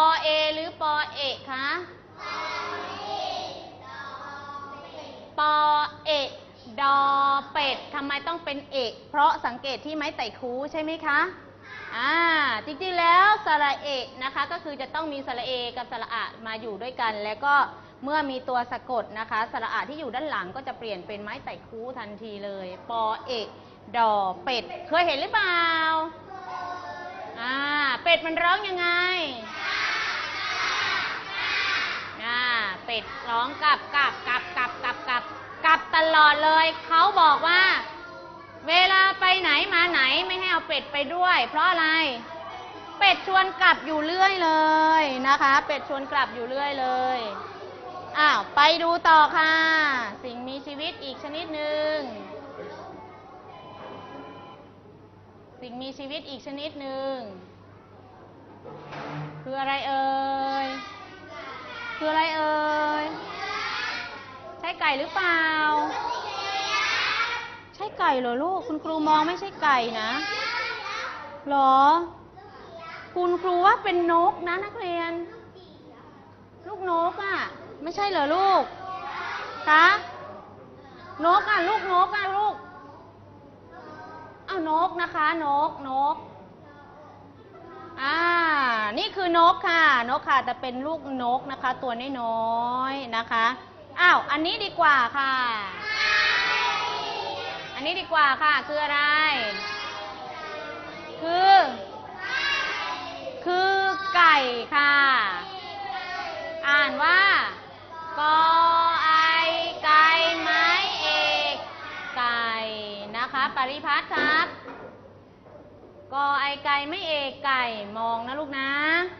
อเอ หรือปอเอกคะปอเอกดอเป็ดทำไมต้องเป็นเอก เพราะสังเกตที่ไม้ไต่คูใช่ไหมคะอ่าจริงๆแล้วสระเอกนะคะ ก็คือจะต้องมีสระเอกับสระอะมาอยู่ด้วยกัน แล้วก็เมื่อมีตัวสะกดนะคะสระอะที่อยู่ด้านหลังก็จะเปลี่ยนเป็นไม้ไต่คูทันทีเลย ปอเอกดอเป็ด เคยเห็นหรือเปล่าอ่าเป็ดมันร้องยังไง อ่า เป็ดร้องกลับกลับกลับกลับกลับกลับกลับตลอดเลยเขาบอกว่า เวลาไปไหนมาไหนไม่ให้เอาเป็ดไปด้วย เพราะอะไร เป็ดชวนกลับอยู่เรื่อยเลยนะคะ เป็ดชวนกลับอยู่เรื่อยเลยอ้าวไปดูต่อค่ะ สิ่งมีชีวิตอีกชนิดหนึ่งสิ่งมีชีวิตอีกชนิดหนึ่งคืออะไรเอ่ย คืออะไรเอ่ย ใช่ไก่หรือเปล่า ใช่ไก่เหรอลูก คุณครูมองไม่ใช่ไก่นะเหรอ คุณครูว่าเป็นนกนะนักเรียน ลูกนกอะ ไม่ใช่เหรอลูก คะนกอะ ลูกนกอะลูกอ้าวนกนะคะ นกนก อ่า นี่คือนกค่ะ นกค่ะ แต่เป็นลูกนกนะคะ ตัวน้อยๆนะคะ อ้าว อันนี้ดีกว่าค่ะ อันนี้ดีกว่าค่ะ คืออะไร คือ คือไก่ค่ะ อ่านว่ากอไอไก่ไม้เอก ไก่นะคะ ปริพัฒน์ครับ กอไอไก่ไม่เอกไก่มองนะลูกนะ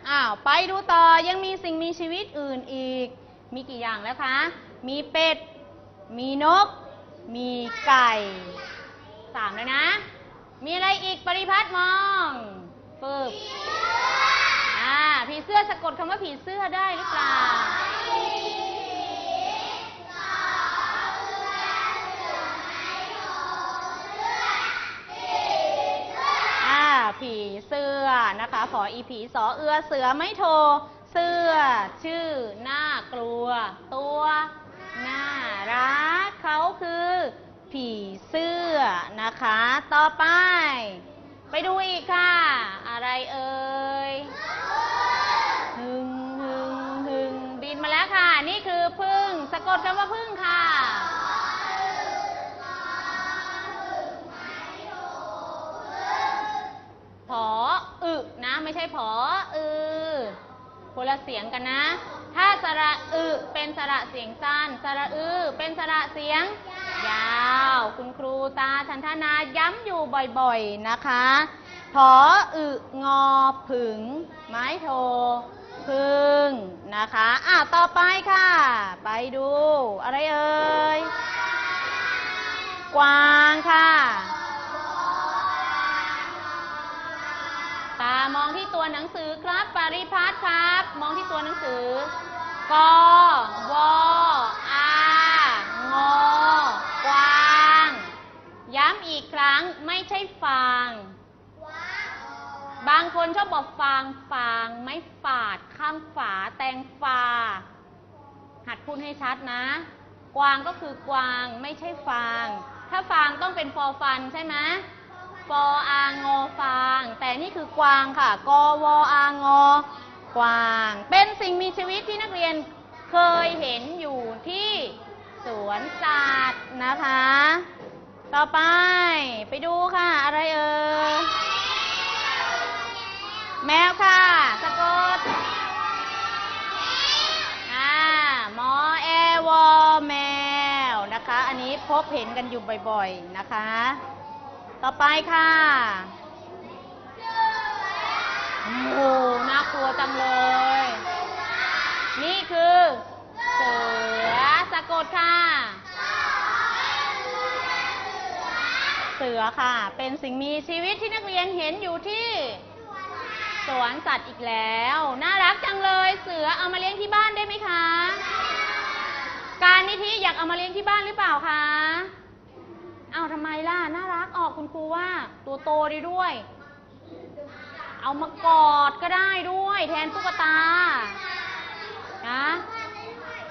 อ้าวไปดูต่อยังมีสิ่งมีชีวิตอื่นอีก มีกี่อย่างแล้วคะ มีเป็ด มีนก มีไก่สามแล้วนะ มีอะไรอีกปริพัฒน์มองฝึกอ่าผีเสื้อสะกดคำว่าผีเสื้อได้หรือเปล่า สื้อนะคะขออีผีสอเอือเสือไม่โทร เสื้อ ชื่อ หน่ากลัว ตัวน่ารักเขาคือ ผีเสื้อนะคะ ต่อไป ไปดูอีกค่ะ อะไรเอ่ยหึงหึงหึงบินมาแล้วค่ะ นี่คือพึ่งสะกดคำว่าพึ่งค่ะ ใช่ผออือคนละเสียงกันนะ ถ้าสระอึเป็นสระเสียงสั้น สระอือเป็นสระเสียง ยาว คุณครูตาชันทนาย้ำอยู่บ่อยๆนะคะผออึงอผึง ไม้โทพึ่งนะคะ อะ ต่อไปค่ะ ไปดู อะไรเอ่ย กวางค่ะ ตามองที่ตัวหนังสือครับปริพัฒน์ครับ มองที่ตัวหนังสือกอวออางอกวาง ย้ำอีกครั้งไม่ใช่ฟาง บางคนชอบบอกฟางฟางไม่ฝาดข้ามฝาแตงฟาหัดพูดให้ชัดนะ กวางก็คือกวางไม่ใช่ฟาง ถ้าฟางต้องเป็นฟอฟันใช่ไหม ฟออางอฟาง แต่นี่คือกวางค่ะ กอวออางอกวาง เป็นสิ่งมีชีวิตที่นักเรียนเคยเห็นอยู่ที่สวนสัตว์นะคะ ต่อไปไปดูค่ะ อะไรเอ่ยแมวค่ะ สะกดอ่ามอแอวอแมวนะคะ อันนี้พบเห็นกันอยู่บ่อย ๆ นะคะ ต่อไปค่ะโอ้โหน่ากลัวจังเลย นี่คือ เสือสะกดค่ะ เสือค่ะ เป็นสิ่งมีชีวิตที่นักเรียนเห็นอยู่ที่สวนสัตว์อีกแล้ว น่ารักจังเลย เสือเอามาเลี้ยงที่บ้านได้ไหมคะ การนิธิอยากเอามาเลี้ยงที่บ้านหรือเปล่าคะ อ้าวทำไมล่ะ น่ารักออกคุณครูว่า ตัวโตดีด้วย เอามากอดก็ได้ด้วย แทนตุ๊กตา นะ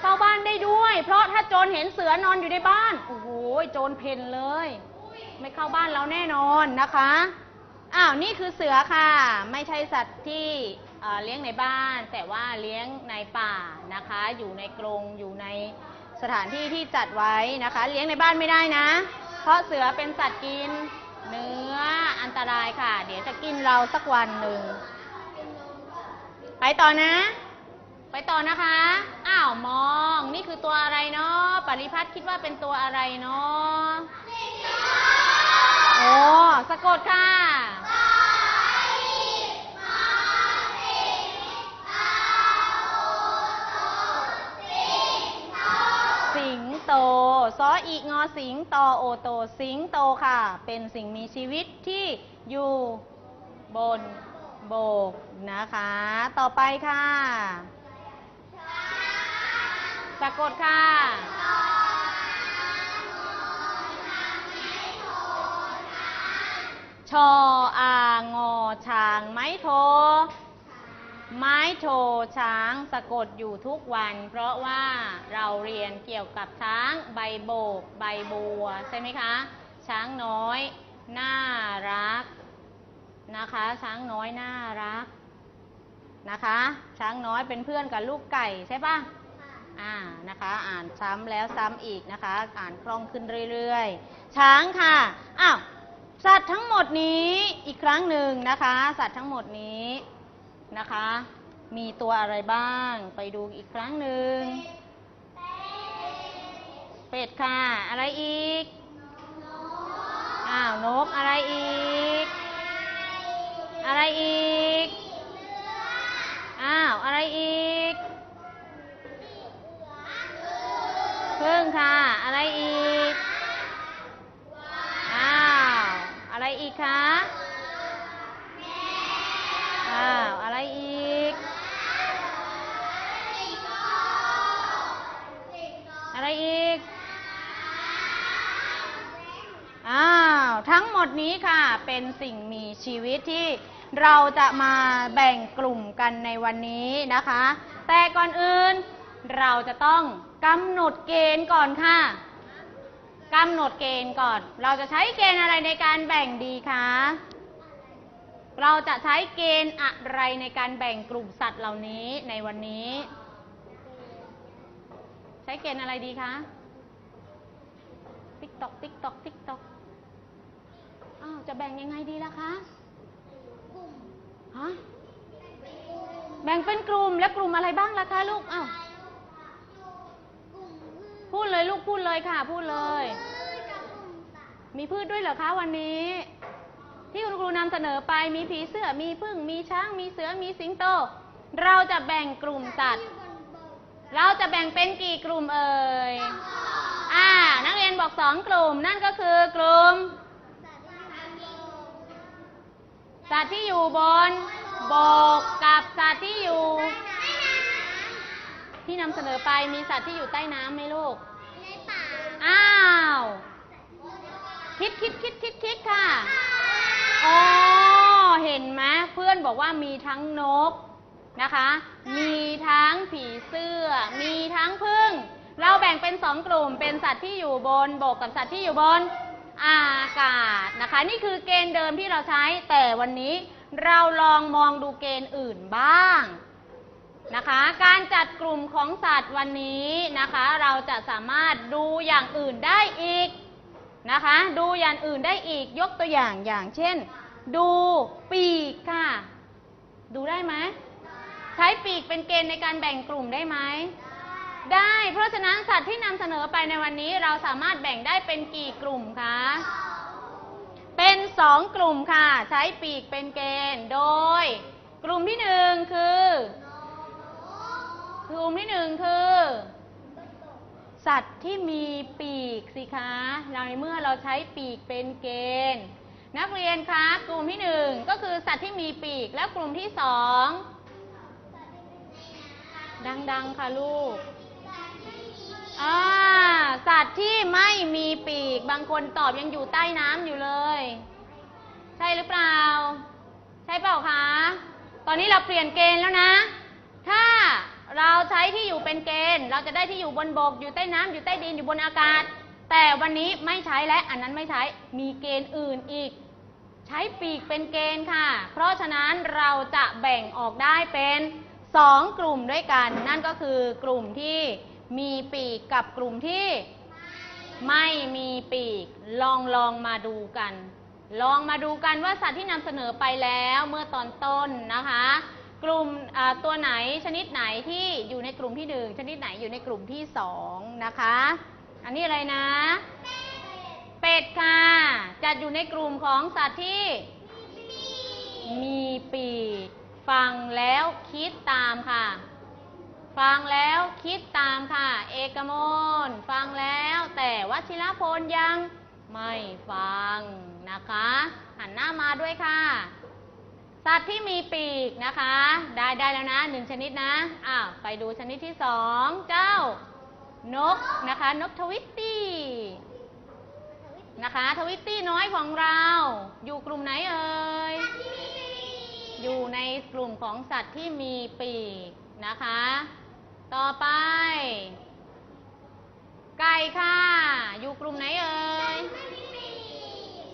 เข้าบ้านได้ด้วย เพราะถ้าโจรเห็นเสือนอนอยู่ในบ้าน โอ้โห โจรเพ่นเลย ไม่เข้าบ้านเราแน่นอนนะคะ อ้าว นี่คือเสือค่ะ ไม่ใช่สัตว์ที่เเลี้ยงในบ้าน แต่ว่าเลี้ยงในป่านะคะ อยู่ในกรง อยู่ในสถานที่ที่จัดไว้นะคะ เลี้ยงในบ้านไม่ได้นะ เพราะเสือเป็นสัตว์กินเนื้ออันตรายค่ะ เดี๋ยวจะกินเราสักวันหนึ่ง ไปต่อนะ ไปต่อนะคะ อ้าวมอง นี่คือตัวอะไรเนาะปริพัฒน์คิดว่าเป็นตัวอะไรเนาะโอ้สะกดค่ะสิงโต ซออีงอสิงตอโอโตสิงโตค่ะ เป็นสิ่งมีชีวิตที่อยู่บนโบกนะคะ ต่อไปค่ะ สะกดค่ะชออางอช้างไม้โท ไม้โทช้างสะกดอยู่ทุกวัน เพราะว่าเราเรียนเกี่ยวกับช้างใบโบก ใบบัว ใช่ไหมคะ ช้างน้อย น่ารักนะคะ ช้างน้อยน่ารักนะคะ ช้างน้อยเป็นเพื่อนกับลูกไก่ใช่ปะอ่านะคะ อ่านซ้ำแล้วซ้ำอีกนะคะ อ่านคล่องขึ้นเรื่อยๆ ช้างค่ะอ้าวสัตว์ทั้งหมดนี้อีกครั้งหนึ่งนะคะ สัตว์ทั้งหมดนี้ นะคะ มีตัวอะไรบ้าง ไปดูอีกครั้งหนึ่ง เป็ดค่ะ อะไรอีก อ้าว นก อะไรอีก อะไรอีก อ้าว อะไรอีกเพึ่งค่ะ อะไรอีก อ้าว อะไรอีกคะ อ้าว อะไรอีก อะไรอีก อ้าว ทั้งหมด นี้ค่ะเป็นสิ่งมีชีวิตที่เราจะมาแบ่งกลุ่มกันในวันนี้นะคะ แต่ก่อนอื่นเราจะต้องกำหนดเกณฑ์ก่อนค่ะกำหนดเกณฑ์ก่อน เราจะใช้เกณฑ์อะไรในการแบ่งดีคะ เราจะใช้เกณฑ์อะไรในการแบ่งกลุ่มสัตว์เหล่านี้ในวันนี้ ใช้เกณฑ์อะไรดีคะ ติ๊กตอก ติ๊กตอก ติ๊กตอก อ้าวจะแบ่งยังไงดีล่ะคะฮะแบ่งเป็นกลุ่มและกลุ่มอะไรบ้างล่ะคะลูกอ้าวพูดเลยลูกพูดเลยค่ะ พูดเลยมีพืชด้วยเหรอคะวันนี้ ที่คุณครูนำเสนอไปมีผีเสื้อมีพึ่งมีช้างมีเสือมีสิงโต เราจะแบ่งกลุ่มสัตว์เราจะแบ่งเป็นกี่กลุ่มเอ่ย อ่า นักเรียนบอกสองกลุ่มนั่นก็คือกลุ่ม สั ตว์ที่อยู่บนบกกับสัตว์ที่อยู่ ที่นำเสนอไปมีสัตว์ที่อยู่ใต้น้ำไหมลูกอ้าว คิดคิดคิดคิดคิดค่ะอ๋อเห็นไหมเพื่อนบอกว่ามีทั้งนกนะคะ มีทั้งผีเสื้อ มีทั้งพึ่ง เราแบ่งเป็นสองกลุ่มเป็นสัตว์ที่อยู่บนบกกับสัตว์ที่อยู่บน อากาศนะคะ นี่คือเกณฑ์เดิมที่เราใช้ แต่วันนี้เราลองมองดูเกณฑ์อื่นบ้างนะคะ การจัดกลุ่มของสัตว์วันนี้นะคะ เราจะสามารถดูอย่างอื่นได้อีกนะคะ ดูอย่างอื่นได้อีกยกตัวอย่างอย่างเช่น ดูปีกค่ะ ดูได้ไหมใช้ปีกเป็นเกณฑ์ในการแบ่งกลุ่มได้ไหม ได้ เพราะฉะนั้นสัตว์ที่นำเสนอไปในวันนี้เราสามารถแบ่งได้เป็นกี่กลุ่มคะ เป็นสองกลุ่มค่ะ ใช้ปีกเป็นเกณฑ์ โดย กลุ่มที่หนึ่งคือ กลุ่มที่หนึ่งคือ สัตว์ที่มีปีกสิคะในเมื่อเราใช้ปีกเป็นเกณฑ์ นักเรียนคะกลุ่มที่หนึ่งก็คือสัตว์ที่มีปีก แล้วกลุ่มที่สองดัง ๆ ค่ะลูก อ่าสัตว์ที่ไม่มีปีก บางคนตอบยังอยู่ใต้น้ำอยู่เลย ใช่หรือเปล่า ใช่เปล่าคะ ตอนนี้เราเปลี่ยนเกณฑ์แล้วนะ ถ้าเราใช้ที่อยู่เป็นเกณฑ์ เราจะได้ที่อยู่บนบก อยู่ใต้น้ำอยู่ใต้ดินอยู่บนอากาศ แต่วันนี้ไม่ใช้และอันนั้นไม่ใช้ มีเกณฑ์อื่นอีก ใช้ปีกเป็นเกณฑ์ค่ะ เพราะฉะนั้นเราจะแบ่งออกได้เป็นสองกลุ่มด้วยกัน นั่นก็คือกลุ่มที่ มีปีกกับกลุ่มที่ ไม่มีปีก ลองลองมาดูกัน ลองมาดูกันว่าสัตว์ที่นำเสนอไปแล้วเมื่อตอนต้นนะคะ กลุ่มอ่าตัวไหนชนิดไหนที่อยู่ในกลุ่มที่หนึ่งชนิดไหนอยู่ในกลุ่มที่สองนะคะ อันนี้อะไรนะ เป็ดค่ะ จัดอยู่ในกลุ่มของสัตว์ที่ มีปีก ฟังแล้วคิดตามค่ะ ฟังแล้วคิดตามค่ะ เอกมลฟังแล้วแต่วชิรพลยังไม่ฟังนะคะ หันหน้ามาด้วยค่ะ สัตว์ที่มีปีกนะคะ ได้ได้แล้วนะหนึ่งชนิดนะอ้าวไปดูชนิดที่สองเจ้านกนะคะ นกทวิตตี้นะคะ ทวิตตี้น้อยของเรา อยู่กลุ่มไหนเอ่ยอยู่ในกลุ่มของสัตว์ที่มีปีกนะคะ ต่อไป ไก่ค่ะ อยู่กลุ่มไหนเอ่ย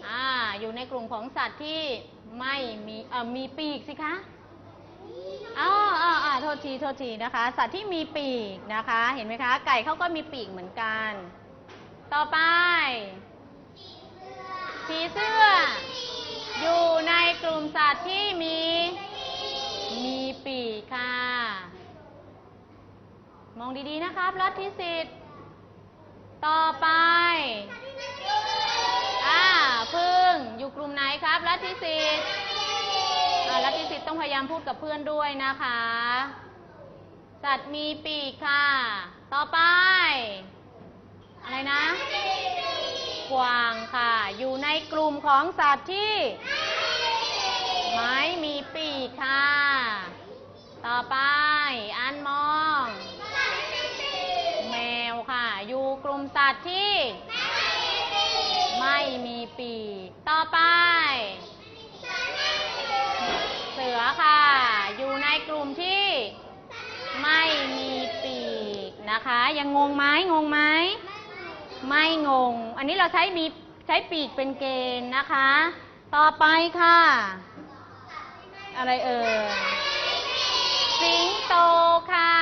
อ่า อยู่ในกลุ่มของสัตว์ที่ไม่มีเอ่อมีปีกสิคะอ๋ออ๋ออ๋อโทษทีโทษทีนะคะ สัตว์ที่มีปีกนะคะ เห็นไหมคะ ไก่เขาก็มีปีกเหมือนกัน ต่อไปผีเสื้อ อยู่ในกลุ่มสัตว์ที่มี มีปีกค่ะ มองดีๆนะครับรัฐทิสิทธิ์ต่อไป อ่าพึ่งอยู่กลุ่มไหนครับรัฐทิสิทธิ์อ่ารัฐทิสิทธิ์ต้องพยายามพูดกับเพื่อนด้วยนะคะ สัตว์มีปีกค่ะ ต่อไป อะไรนะกวางค่ะ อยู่ในกลุ่มของสัตว์ที่ ไม่มีปีกค่ะ ต่อไป อันมอง แมวค่ะ อยู่กลุ่ม สัตว์ที่ ไม่มีปีกต่อไป เสือค่ะ อยู่ในกลุ่มที่ ไม่มีปีกนะคะ ยังงงไหมงงไหมไม่งง อันนี้เราใช้มีใช้ปีกเป็นเกณฑ์นะคะ ต่อไปค่ะ อะไรเอ่ยสิงโตค่ะ